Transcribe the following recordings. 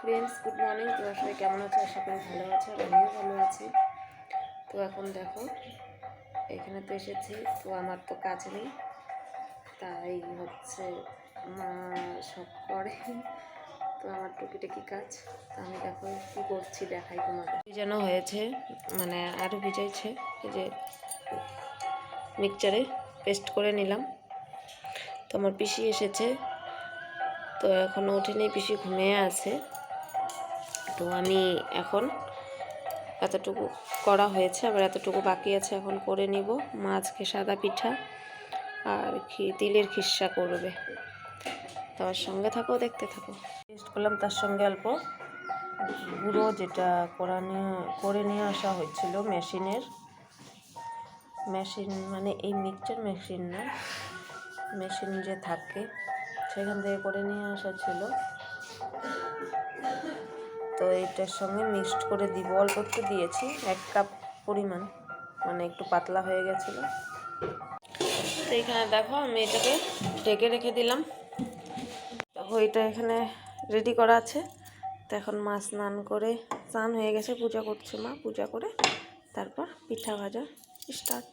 Friends good morning তোমার সবাই কেমন আছো? আশা করি ভালো আছো আর আমিও ভালো আছি। তো এখন দেখো, এখানে তো এসেছি। তো আমার তো কাজ নেই। তাই হচ্ছে মা সব করে। তো আমার টুকিটাকি কাজ। তো আমি দেখো কী করছি, দেখাই তোমাকে যেন হয়েছে মানে আরও ভিজাইছে। যে মিক্সচারে পেস্ট করে নিলাম। তো আমার পিসি এসেছে। তো এখনও ওঠেনি পিসি ঘুমিয়ে আছে। তো আমি এখন এতটুকু করা হয়েছে, আবার এতটুকু বাকি আছে এখন করে নিব। মাছকে সাদা পিঠা আর খি, তিলের খিসা করবে। তো আমার সঙ্গে থাকো, দেখতে থাকো। টেস্ট করলাম তার সঙ্গে অল্প। গুঁড়ো যেটা করা নিয়ে, করে নিয়ে আসা হয়েছিল মেশিনের। মেশিন মানে এই মিক্সচার মেশিন না, মেশিন যে থাকে, সেখান থেকে করে নিয়ে আসা ছিল। তো এটার সঙ্গে মিক্সড করে দিব। অল্প একটু দিয়েছি, এক কাপ পরিমাণ। মানে একটু পাতলা হয়ে গেছিল। তো এখানে দেখো, আমি এটাকে ঢেকে রেখে দিলাম। দেখো, এটা এখানে রেডি করা আছে। তো এখন মা স্নান করে, স্নান হয়ে গেছে, পূজা করছে মা। পূজা করে তারপর পিঠা ভাজা স্টার্ট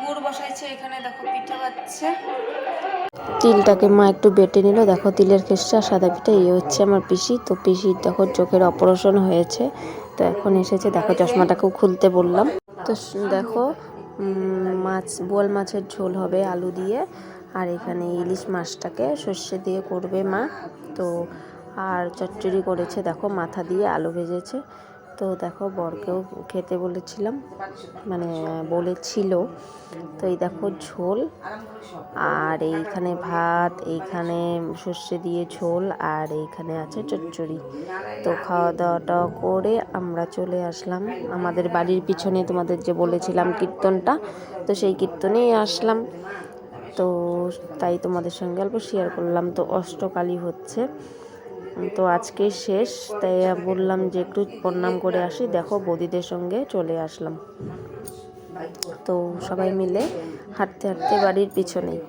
গুড় বসাইছে, এখানে দেখো পিঠা বাজছে তিলটাকে মা একটু বেটে নিল। দেখো তিলের খেসা সাদা পিঠা, এই হচ্ছে আমার পিসি। তো পিসির দেখো চোখের অপারেশন হয়েছে। তো এখন এসেছে, দেখো চশমাটাকেও খুলতে বললাম। তো দেখো মাছ, বোয়াল মাছের ঝোল হবে আলু দিয়ে। আর এখানে ইলিশ মাছটাকে সর্ষে দিয়ে করবে মা। তো আর চচ্চড়ি করেছে, দেখো মাথা দিয়ে আলু ভেজেছে। তো দেখো বরকেও খেতে বলেছিলাম মানে বলেছিল। তো এই দেখো ঝোল, আর এইখানে ভাত, এইখানে সর্ষে দিয়ে ঝোল, আর এইখানে আছে চচ্চড়ি। তো খাওয়া দাওয়াটা করে আমরা চলে আসলাম। আমাদের বাড়ির পিছনে তোমাদের যে বলেছিলাম কীর্তনটা, তো সেই কীর্তনেই আসলাম। তো তাই তোমাদের সঙ্গে অল্প শেয়ার করলাম। তো অষ্টকালী হচ্ছে। তো আজকে শেষ তাই বললাম যে একটু প্রণাম করে আসি। দেখো বৌদিদের সঙ্গে চলে আসলাম। তো সবাই মিলে হাঁটতে হাঁটতে বাড়ির পিছনেই।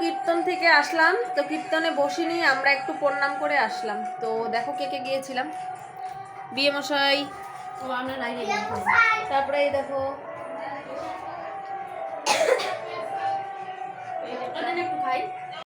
কীর্তন থেকে আসলাম। তো কীর্তনে বসিনি আমরা একটু প্রণাম করে আসলাম। তো দেখো কে কে গিয়েছিলাম। বিয়ে মশাই তারপরে এই দেখো